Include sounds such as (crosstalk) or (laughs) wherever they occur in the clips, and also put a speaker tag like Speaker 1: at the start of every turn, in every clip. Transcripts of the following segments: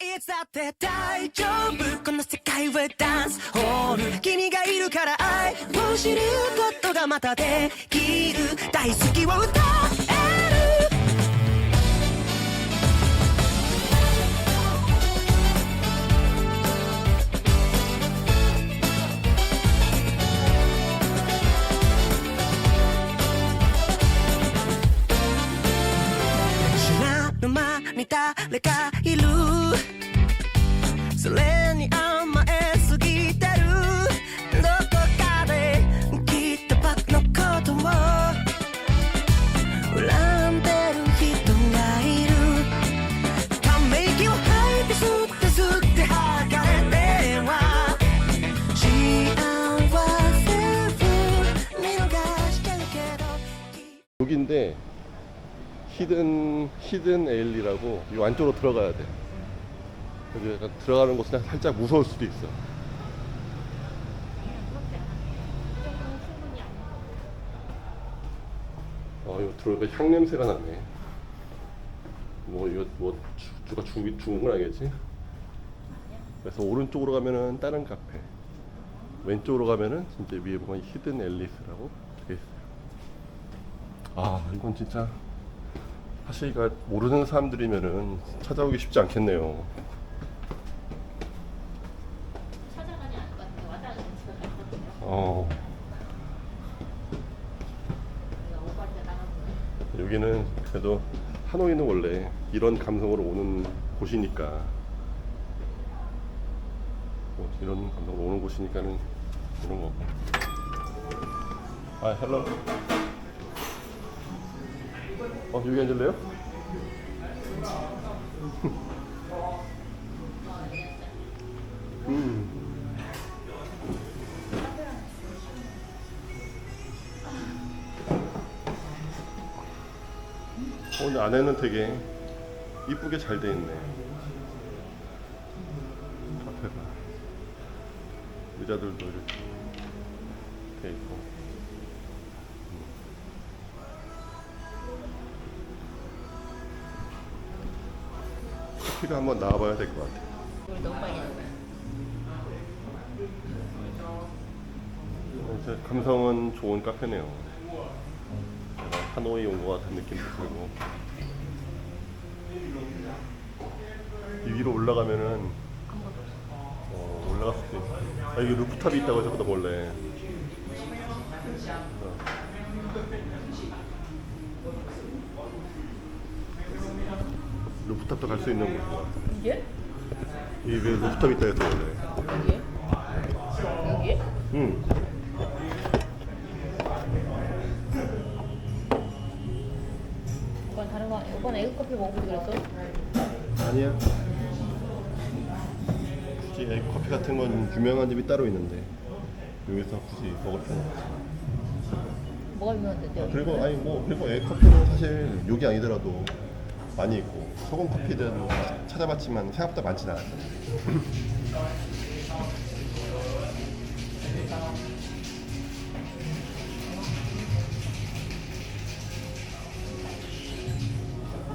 Speaker 1: いつだって大丈夫。この世界はダンス。ホール。君がいるから愛。を知ることがまたできる。大好きを歌える。知らぬ間に誰か
Speaker 2: 여기인데 히든 히든 에일리라고 이 안쪽으로 들어가야 돼. 여기 약간 들어가는 곳은 살짝 무서울 수도 있어. 어 이거 들어오니까 향 냄새가 나네. 뭐 이거 뭐 주- 주가 죽 죽은 건 아니겠지? 그래서 오른쪽으로 가면은 다른 카페, 왼쪽으로 가면은 진짜 위에 보면 히든 앨리스라고 돼 있어요. 아 이건 진짜 사실 이거 모르는 사람들이면은 찾아오기 쉽지 않겠네요.
Speaker 3: 찾아가지 않을 것 같아요. 왔다 갔다 집에 갈것 같아요.
Speaker 2: 어
Speaker 3: 내가 오빠한테 나가고
Speaker 2: 여기는 그래도 하노이는 원래 이런 감성으로 오는 곳이니까 뭐 이런 감성으로 오는 곳이니까는 이런 거. 아 헬로. 어 여기 앉을래요? 음. 어, 근데 안에는 되게 이쁘게 잘 돼 있네. 카페가. 의자들도 이렇게 돼 있고. 커피가 한번 나와봐야 될 것 같아.
Speaker 3: 우리 너무 빨리 나가.
Speaker 2: 이제 감성은 좋은 카페네요. 하노이 온 것 같은 느낌도 들고. 이 위로 올라가면은 어, 수도 있어. 아, 여기 루프탑이 있다고 저보다 몰래. 루프탑도 갈 수 있는 곳이야.
Speaker 3: 이게?
Speaker 2: 이게 왜 루프탑이 있다 해서 원래.
Speaker 3: 여기에? 여기에?
Speaker 2: 응.
Speaker 3: 오빠는 다른 거 오빠는 에그 커피 먹고 그랬어?
Speaker 2: 아니야. 굳이 에그 커피 같은 건 유명한 집이 따로 있는데 여기서 굳이 먹을 필요는 없어.
Speaker 3: 뭐가 유명한데?
Speaker 2: 아, 그리고 아니 뭐 그리고 에그 커피는 사실 여기 아니더라도 많이 있고 소금 커피든 찾아봤지만 생각보다 많진 않아.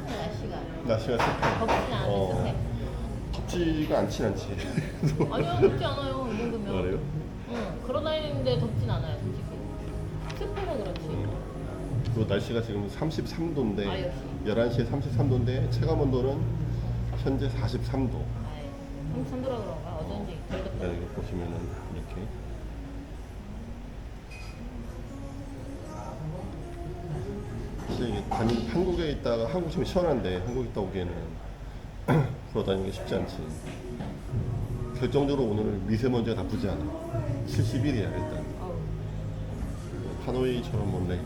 Speaker 3: 날씨가
Speaker 2: 날씨가 습해.
Speaker 3: 덥진 않은데
Speaker 2: 어. 덥지가 않진 않지. (laughs)
Speaker 3: 아니요 덥지 않아요 이 정도면.
Speaker 2: 그래요?
Speaker 3: 응 걸어 다니는데 덥진 않아요 솔직히. 습해서 그렇지.
Speaker 2: 그리고 날씨가 지금 33도인데
Speaker 3: 아, 역시.
Speaker 2: 11시에 33도인데 체감 온도는 현재 43도.
Speaker 3: 아이 33도라 그런가 어쩐지 덜 덥다.
Speaker 2: 네, 이거 보시면은 이렇게 사실 이게 단- 한국에 있다가 한국 지금 시원한데 한국 있다 오기에는 (clears throat) 돌아다니는 게 쉽지 않지. 결정적으로 오늘 미세먼지가 나쁘지 않아. 71이야 일단.
Speaker 3: 아우.
Speaker 2: 하노이처럼 원래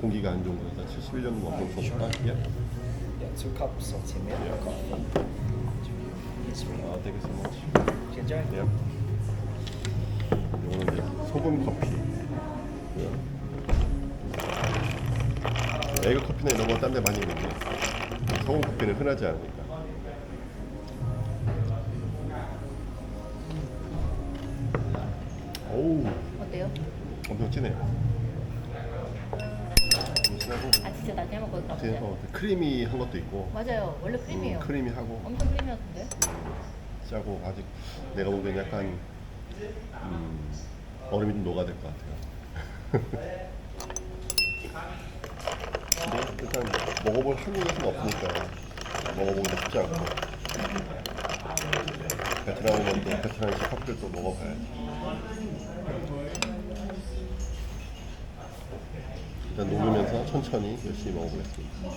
Speaker 2: 공기가 안 좋은 거니까 71년 뭐 엄청 좋다. 예.
Speaker 4: Yeah, two cups of tea milk coffee. Yes, we
Speaker 2: 아, 되게 much.
Speaker 4: Enjoy.
Speaker 2: 네. 이거는 이제 소금 커피. 에그 커피나 이런 건딴데 많이 있는데 소금 커피는 흔하지 않으니까. 오우,
Speaker 3: 어때요?
Speaker 2: 엄청 진해요. 좀 진하고
Speaker 3: 아 진짜 나중에 한번 거기 가보자.
Speaker 2: 뒤에서 크리미한 것도 있고
Speaker 3: 맞아요 원래 크림이에요.
Speaker 2: 음, 크리미하고
Speaker 3: 엄청 크림이었는데.
Speaker 2: 짜고 아직 내가 보기엔 약간 음, 얼음이 좀 녹아야 될것 같아요. (laughs) 근데 일단 먹어볼 한국에서는 없으니까 먹어보기 쉽지 않고 베트남 오면 또 베트남식 커피를 또 먹어봐야지. 일단 녹으면서 천천히 열심히 먹어보겠습니다.